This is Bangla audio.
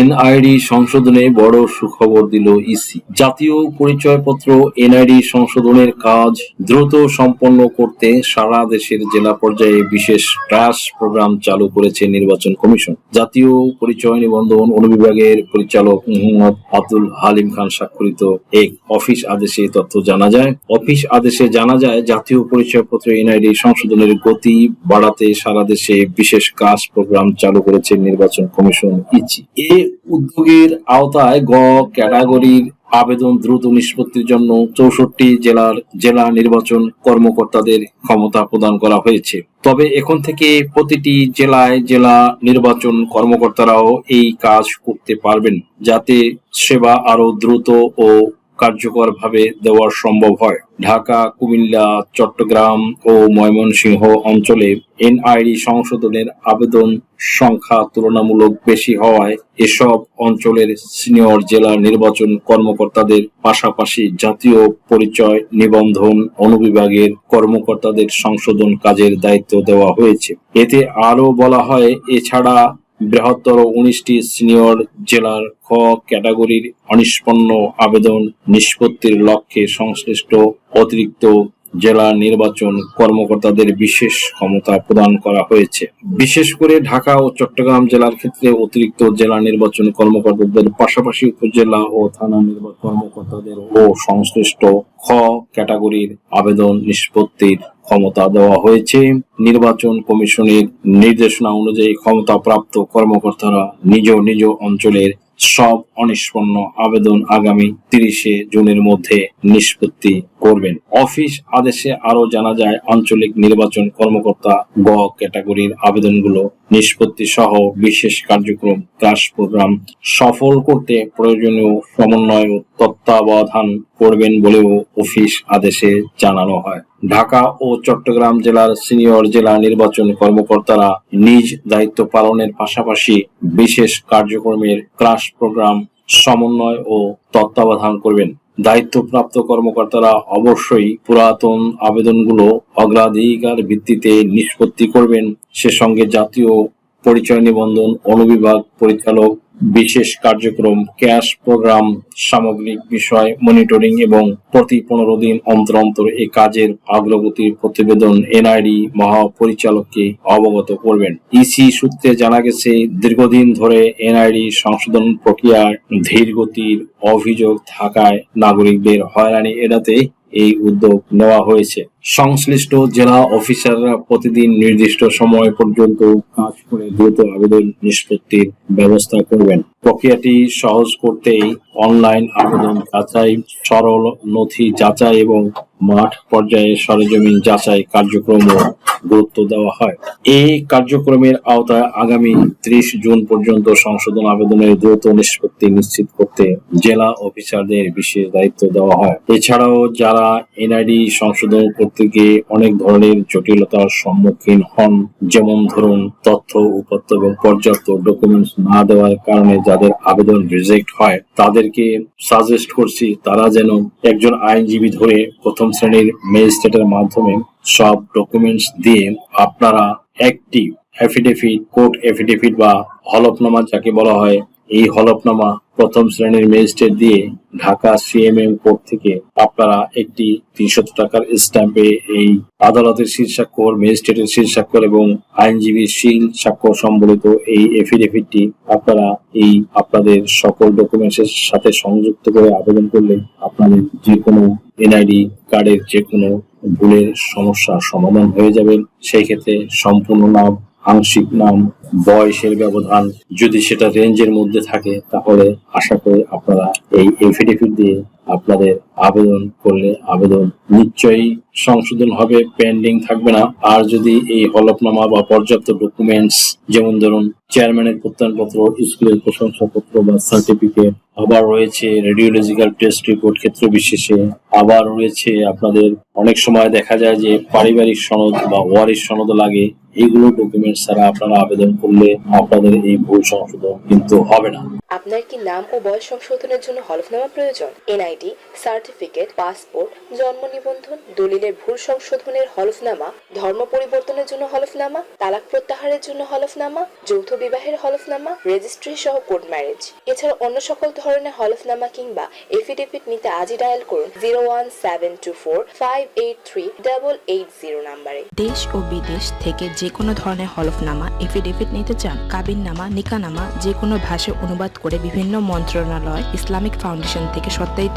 এনআইডি সংশোধনে বড় সুখবর দিল ইসি। জাতীয় পরিচয়পত্র এনআইডি সংশোধনের কাজ দ্রুত সম্পন্ন করতে সারা দেশের জেলা পর্যায়ে বিশেষ ট্রাস প্রোগ্রাম চালু করেছে নির্বাচন কমিশন। জাতীয় পরিচয় নিবন্ধন অনুবিভাগের পরিচালক মোহাম্মদ আব্দুল হালিম খান স্বাক্ষরিত এক অফিস আদেশে তথ্য জানা যায়। অফিস আদেশে জানা যায়, জাতীয় পরিচয়পত্র এনআইডি সংশোধনের গতি বাড়াতে সারা দেশে বিশেষ কাজ প্রোগ্রাম চালু করেছে নির্বাচন কমিশন ইচি এ উদ্যোগের আওতায় গ ক্যাটাগরির আবেদন দ্রুত নিষ্পত্তির জন্য চৌষট্টি জেলার জেলা নির্বাচন কর্মকর্তাদের ক্ষমতা প্রদান করা হয়েছে। তবে এখন থেকে প্রতিটি জেলায় জেলা নির্বাচন কর্মকর্তারাও এই কাজ করতে পারবেন, যাতে সেবা আরও দ্রুত ও কার্যকরভাবে দেওয়া সম্ভব হয়। ঢাকা, কুমিল্লা, চট্টগ্রাম ও ময়মনসিংহ অঞ্চলে এনআইডি সংশোধনের আবেদন সংখ্যা তুলনামূলক বেশি হওয়ায় এসব অঞ্চলের সিনিয়র জেলা নির্বাচন কর্মকর্তাদের পাশাপাশি জাতীয় পরিচয় নিবন্ধন অনুবিভাগের কর্মকর্তাদের সংশোধন কাজের দায়িত্ব দেওয়া হয়েছে। এতে আরও বলা হয়, এছাড়া বৃহত্তর উনিশটি সিনিয়র জেলার খ ক্যাটাগরির অনিষ্পন্ন আবেদন নিষ্পত্তির লক্ষ্যে সংশ্লিষ্ট অতিরিক্ত জেলা নির্বাচন কর্মকর্তাদের বিশেষ ক্ষমতা প্রদান করা হয়েছে। বিশেষ করে ঢাকা ও চট্টগ্রাম জেলার ক্ষেত্রে অতিরিক্ত জেলা নির্বাচন কর্মকর্তাদের পাশাপাশি উপজেলা ও থানা নির্বাচন কর্মকর্তাদের ও সংশ্লিষ্ট খ ক্যাটাগরির আবেদন নিষ্পত্তির ক্ষমতা দেওয়া হয়েছে। নির্বাচন কমিশনের নির্দেশনা অনুযায়ী ক্ষমতাপ্রাপ্ত কর্মকর্তারা নিজ নিজ অঞ্চলের সব অনিষ্পন্ন আবেদন আগামী তিরিশে জুনের মধ্যে নিষ্পত্তি করবেন। অফিস আদেশে আরও জানা যায়, আঞ্চলিক নির্বাচন কর্মকর্তা গ ক্যাটাগরির আবেদনগুলো নিষ্পত্তি সহ বিশেষ কার্যক্রম ক্লাস প্রোগ্রাম সফল করতে প্রয়োজনীয় সমন্বয় ও তত্ত্বাবধান করবেন বলেও অফিস আদেশে জানানো হয়। ঢাকা ও চট্টগ্রাম জেলার সিনিয়র জেলা নির্বাচন কর্মকর্তারা নিজ দায়িত্ব পালনের পাশাপাশি বিশেষ কার্যক্রমের ক্লাস প্রোগ্রাম, সমন্বয় ও তত্ত্বাবধান করবেন। দায়িত্বপ্রাপ্ত কর্মকর্তারা অবশ্যই পুরাতন আবেদনগুলো অগ্রাধিকার ভিত্তিতে নিষ্পত্তি করবেন। সে সঙ্গে জাতীয় পরিচয় নিবন্ধন, অনুবিভাগ পরিচালক বিশেষ কার্যক্রম, ক্যাশ প্রোগ্রাম, সামগ্রিক বিষয়, মনিটরিং এবং প্রতি পনেরো দিন অন্তর অন্তর এই কাজের অগ্রগতির প্রতিবেদন এনআইডি মহাপরিচালককে অবগত করবেন। ইসি সূত্রে জানা গেছে, দীর্ঘদিন ধরে এনআইডি সংশোধন প্রক্রিয়ার ধীর গতির অভিযোগ থাকায় নাগরিকদের হয়রানি এড়াতে এই উদ্যোগ নেওয়া হয়েছে। সংশ্লিষ্ট জেলা অফিসাররা প্রতিদিন নির্দিষ্ট সময় পর্যন্ত কাজ করে দ্রুত আবেদন নিষ্পত্তির ব্যবস্থা করবেন। প্রক্রিয়াটি সহজ করতেই অনলাইন আবেদন যাচাই, সরল নথি যাচাই এবং মাঠ পর্যায়ে সরেজমিন যাচাই কার্যক্রম গুরুত্ব দেওয়া হয়। এই কার্যক্রমের আওতায় আগামী ত্রিশ জুন পর্যন্ত সংশোধন আবেদনের দ্রুত নিষ্পত্তি নিশ্চিত করতে জেলা অফিসারদের বিশেষ দায়িত্ব দেওয়া হয়। এছাড়াও যারা এনআইডি সংশোধন করতে গিয়ে অনেক ধরনের জটিলতার সম্মুখীন হন, যেমন ধরুন তথ্য উপাত্ত এবং পর্যাপ্ত ডকুমেন্টস না দেওয়ার কারণে যাদের আবেদন রিজেক্ট হয়, তাদেরকে সাজেস্ট করছি তারা যেন একজন আইনজীবী ধরে প্রথম শ্রেণির ম্যাজিস্ট্রেটের মাধ্যমে সব ডকুমেন্টস দিয়ে আপনারা একটি অ্যাফিডেভিট কোর্ট অ্যাফিডেভিট বা হলফনামা যাকে বলা হয়, এই হলফনামা প্রথম শ্রেণির ম্যাজিস্ট্রেট দিয়ে ঢাকা সিএমএম কোর্ট থেকে আপনারা একটি তিনশত টাকার স্ট্যাম্পে এই আদালতের শীল স্বাক্ষর ম্যাজিস্ট্রেটের শীল স্বাক্ষর এবং আইনজীবীর শীল স্বাক্ষর সম্বলিত এই এফিডেভিটটি আপনারা এই আপনাদের সকল ডকুমেন্টসের সাথে সংযুক্ত করে আবেদন করলে আপনাদের যে কোনো এনআইডি কার্ডের যে কোনো ভুলের সমস্যা সমাধান হয়ে যাবে। সেই ক্ষেত্রে সম্পূর্ণ নাম, আংশিক নাম, বয়সের ব্যবধান যদি সেটা রেঞ্জের মধ্যে থাকে, তাহলে আশা করি আপনারা এই এফিডেভিট দিয়ে আপনাদের আবেদন করলে আবেদন নিশ্চয়ই সংশোধন হবে পেন্ডিং থাকবে না। আর যদি এই হলফনামা বা পর্যাপ্ত ডকুমেন্টস যেমন ধরুন চেয়ারম্যানের প্রত্যয়নপত্র স্কুলের প্রশংসাপত্র বা সার্টিফিকেট আবার রয়েছে রেডিওলজিক্যাল টেস্ট রিপোর্ট ক্ষেত্র বিশেষে আবার রয়েছে। আপনাদের অনেক সময় দেখা যায় যে পারিবারিক সনদ বা ওয়ারিশ সনদ লাগে এইগুলো ডকুমেন্টস ছাড়া আপনারা আবেদন করলে আপনাদের এই ভুল সংশোধন কিন্তু হবে না। আপনার কি নাম ও বয়স সংশোধনের জন্য হলফনামা প্রয়োজন? এনআইডি আইডি সার্টিফিকেট, পাসপোর্ট, জন্ম নিবন্ধন, দলিলের ভুল সংশোধনের হলফনামা, ধর্ম পরিবর্তনের জন্য হলফনামা, তালাক প্রত্যাহারের জন্য হলফনামা, যৌথ বিবাহের হলফনামা রেজিস্ট্রি সহ কোর্ট ম্যারেজ এছাড়া অন্য সকল ধরনের হলফনামা কিংবা এফিডেভিট নিতে আজই ডায়াল করুন zero one seven two four five eight three double eight zero নাম্বারে। দেশ ও বিদেশ থেকে যে কোনো ধরনের হলফনামা এফিডেভিট নিতে চান, কাবিননামা, নিকানামা, যে কোনো ভাষায় অনুবাদ করে বিভিন্ন মন্ত্রণালয়, ইসলামিক ফাউন্ডেশন থেকে সত্যায়িত